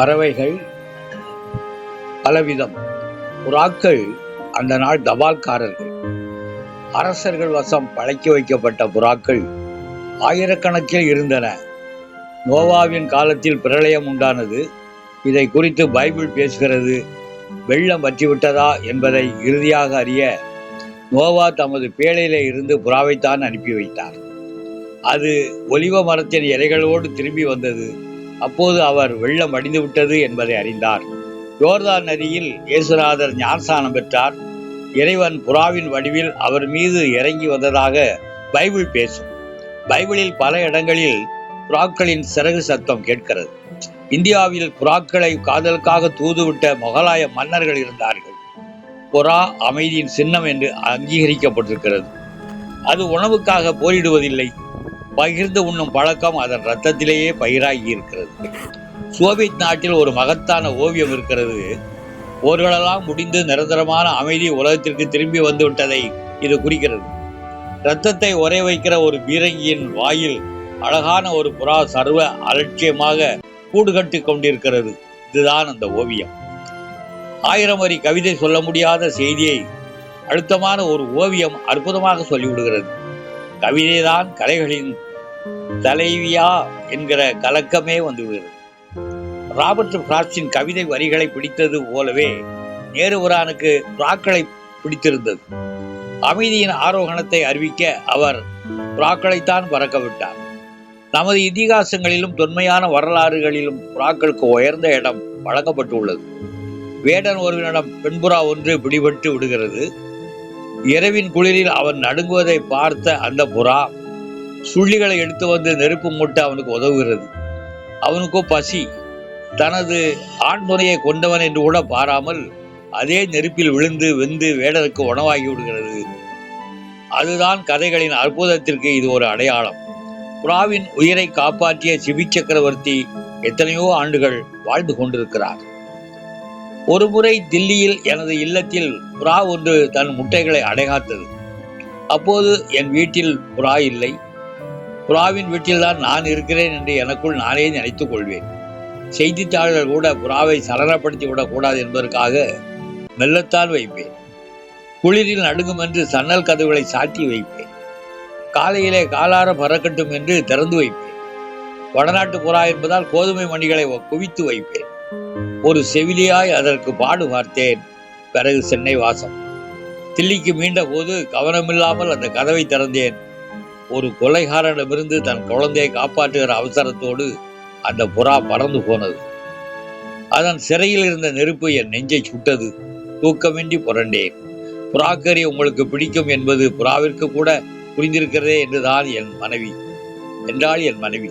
பறவைகள் பலவிதம். புறாக்கள் அந்த நாள் தபால்காரர்கள். அரசர்கள் வசம் பழக்கி வைக்கப்பட்ட புறாக்கள் ஆயிரக்கணக்கில் இருந்தன. நோவாவின் காலத்தில் பிரளயம் உண்டானது. இதை குறித்து பைபிள் பேசுகிறது வெள்ளம் வற்றிவிட்டதா என்பதை இறுதியாக அறிய நோவா தமது பேழையிலே இருந்து புறாவைத்தான் அனுப்பி வைத்தார். அது ஒலிவ மரத்தின் இலைகளோடு திரும்பி வந்தது. அப்போது அவர் வெள்ளம் அடிந்துவிட்டது என்பதை அறிந்தார். யோர்தான் நதியில் இயேசுநாதர் ஞானஸ்தானம் பெற்றார். இறைவன் புறாவின் வடிவில் அவர் மீது இறங்கி வந்ததாக பைபிள் பேசும். பைபிளில் பல இடங்களில் புறாக்களின் சிறகு சத்தம் கேட்கிறது. இந்தியாவில் புறாக்களை காதலுக்காக தூதுவிட்ட முகலாய மன்னர்கள் இருந்தார்கள். புறா அமைதியின் சின்னம் என்று அங்கீகரிக்கப்பட்டிருக்கிறது. அது உணவுக்காக போரிடுவதில்லை. பகிர்ந்து உண்ணும் பழக்கம் அதன் ரத்தத்திலேயே பயிராகி இருக்கிறது. சோவியத் நாட்டில் ஒரு மகத்தான ஓவியம் இருக்கிறது. போர்களெல்லாம் முடிந்து நிரந்தரமான அமைதி உலகத்திற்கு திரும்பி வந்து விட்டதை இது குறிக்கிறது. இரத்தத்தை உரை வைக்கிற ஒரு பீரங்கியின் வாயில் அழகான ஒரு புறா சர்வ அலட்சியமாக கூடு கட்டி கொண்டிருக்கிறது. இதுதான் அந்த ஓவியம். ஆயிரம் வரி கவிதை சொல்ல முடியாத செய்தியை அழுத்தமான ஒரு ஓவியம் அற்புதமாக சொல்லிவிடுகிறது. கவிதைதான் கலைகளின் தலைவியா என்கிற கலக்கமே வந்துவிடுகிறது ராபர்ட் பிராஸ்டின் கவிதை வரிகளை பிடித்தது போலவே நேருவரானுக்கு ராக்களை பிடித்திருந்தது. அமைதியின் ஆரோகணத்தை அறிவிக்க அவர் புறாக்களைத்தான் பறக்க விட்டார் நமது இதிகாசங்களிலும் தொன்மையான வரலாறுகளிலும் புறாக்களுக்கு உயர்ந்த இடம் வழங்கப்பட்டுள்ளது. வேடன் ஒருவனிடம் பெண்புறா ஒன்று பிடிபட்டு விடுகிறது. இரவின் குளிரில் அவன் நடுங்குவதை பார்த்த அந்த புறா சுள்ளிகளை எடுத்து வந்து நெருப்பு மூட்டை அவனுக்கு உதவுகிறது. அவனுக்கோ பசி. தனது ஆண்முறையை கொண்டவன் என்று கூட பாராமல் அதே நெருப்பில் விழுந்து வெந்து வேடருக்கு உணவாகி விடுகிறது. அதுதான் கதைகளின் அற்புதத்திற்கு இது ஒரு அடையாளம். புறாவின் உயிரை காப்பாற்றிய சிபி சக்கரவர்த்தி எத்தனையோ ஆண்டுகள் வாழ்ந்து கொண்டிருக்கிறார். ஒருமுறை தில்லியில் எனது இல்லத்தில் புறா ஒன்று தன் முட்டைகளை அடைகாத்தது. அப்போது என் வீட்டில் புறா இல்லை. புறாவின் வீட்டில்தான் நான் இருக்கிறேன் என்று எனக்குள் நானே நினைத்துக் கொள்வேன். செய்தித்தாள்கள் கூட புறாவை சலனப்படுத்தி விடக்கூடாது என்பதற்காக மெல்லத்தான் வைப்பேன். குளிரில் நடுங்கும் என்று சன்னல் கதவுகளை சாத்தி வைப்பேன். காலையிலே காலார பறக்கட்டும் என்று திறந்து வைப்பேன். வடநாட்டு புறா என்பதால் கோதுமை மணிகளை குவித்து வைப்பேன். ஒரு செவிலியாய் அதற்கு பாடு பார்த்தேன். பிறகு சென்னை வாசம். தில்லிக்கு மீண்ட போது கவனமில்லாமல் அந்த கதவை திறந்தேன். ஒரு கொலைகாரனிடமிருந்து தன் குழந்தையை காப்பாற்றுகிற அவசரத்தோடு அந்த புறா பறந்து போனது. அதன் சிறையில் இருந்த நெருப்பு என் நெஞ்சை சுட்டது. தூக்கமின்றி புரண்டேன். புறாக்கறி உங்களுக்கு பிடிக்கும் என்பது புறாவிற்கு கூட புரிந்திருக்கிறதே என்றுதான் என் மனைவி. என்றாள் என் மனைவி.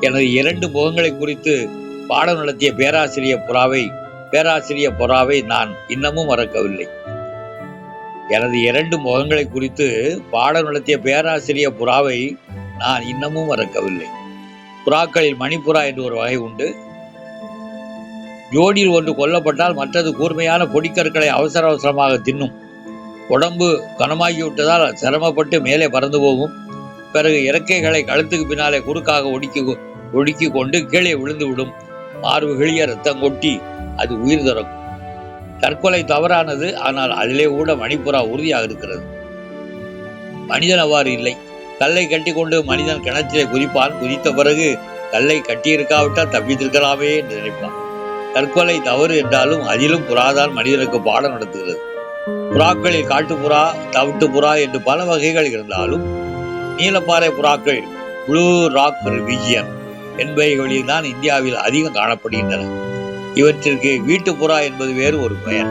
எனது இரண்டு முகங்களை குறித்து பாடம் நடத்திய பேராசிரியர் புறாவை பேராசிரியர் புறாவை நான் இன்னமும் மறக்கவில்லை. எனது இரண்டு முகங்களை குறித்து பாடம் நடத்திய பேராசிரியர் புறாவை நான் இன்னமும் மறக்கவில்லை. புறாக்களில் மணிப்புறா என்று ஒரு வகை உண்டு. ஜோடியில் ஒன்று கொல்லப்பட்டால் மற்றது கூர்மையான பொடிக்கற்களை அவசர அவசரமாக தின்னும். உடம்பு கனமாகிவிட்டதால் சிரமப்பட்டு மேலே பறந்து போகும். பிறகு இறக்கைகளை கழுத்துக்கு பின்னாலே குறுக்காக ஒடுக்கி ஒடுக்கி கொண்டு கீழே விழுந்து விடும். மார்பு கிழிய ரத்தம் கொட்டி அது உயிர் திறக்கும் தற்கொலை தவறானது ஆனால் அதிலே கூட மணிப்புறா உறுதியாக இருக்கிறது. மனிதன் அவ்வாறு இல்லை. கல்லை கட்டி கொண்டு மனிதன் கிணற்றிலே குதிப்பான். குதித்த பிறகு கல்லை கட்டியிருக்காவிட்டால் தப்பித்திருக்கலாமே என்று நினைப்பான். தற்கொலை தவறு என்றாலும் அதிலும் புறாதான் மனிதனுக்கு பாடம் நடத்துகிறது. புறாக்களில் காட்டுப்புறா தவிட்டு புறா என்று பல வகைகள் இருந்தாலும் நீலப்பாறை புறாக்கள் ப்ளூ ராக் ரிவிஜியன் என்பவைகளில் தான் இந்தியாவில் அதிகம் காணப்படுகின்றன. இவற்றிற்கு வீட்டு புறா என்பது வேறு ஒரு பெயர்.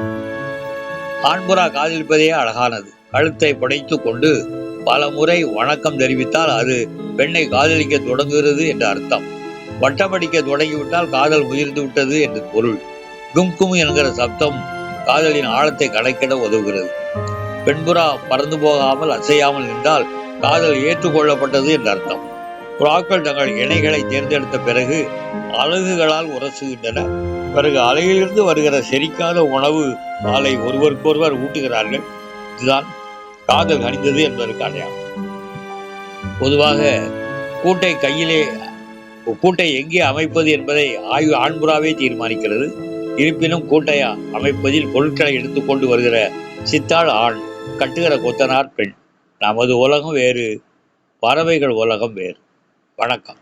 ஆண்புறா காதலிப்பதே அழகானது. கழுத்தை புடைத்துக் கொண்டு பல முறை வணக்கம் தெரிவித்தால் அது பெண்ணை காதலிக்க தொடங்குகிறது என்று அர்த்தம். வட்டமடிக்க தொடங்கிவிட்டால் காதல் முதிர்ந்து விட்டது என்று பொருள். கும்கும் என்கிற சப்தம் காதலின் ஆழத்தை கணக்கிட உதவுகிறது. பெண்புறா பறந்து போகாமல் அசையாமல் நின்றால் காதல் ஏற்றுக்கொள்ளப்பட்டது என்று அர்த்தம். புறாக்கள் தங்கள் இணைகளை தேர்ந்தெடுத்த பிறகு அழகுகளால் உரசுகின்றன. பிறகு அலையிலிருந்து வருகிற செரிக்காத உணவு மாலை ஒருவருக்கொருவர் ஊட்டுகிறார்கள். இதுதான் காதல் கணிந்தது என்பதற்கு அடையாளம் பொதுவாக கூட்டை கையிலே கூட்டை எங்கே அமைப்பது என்பதை ஆய்வு ஆண்புறாவே தீர்மானிக்கிறது. இருப்பினும் கூட்டை அமைப்பதில் பொருட்களை எடுத்துக்கொண்டு வருகிற சித்தாள் ஆண் கட்டுகிற கொத்தனார் பெண். நமது உலகம் வேறு பறவைகள் உலகம் வேறு. வணக்கம்.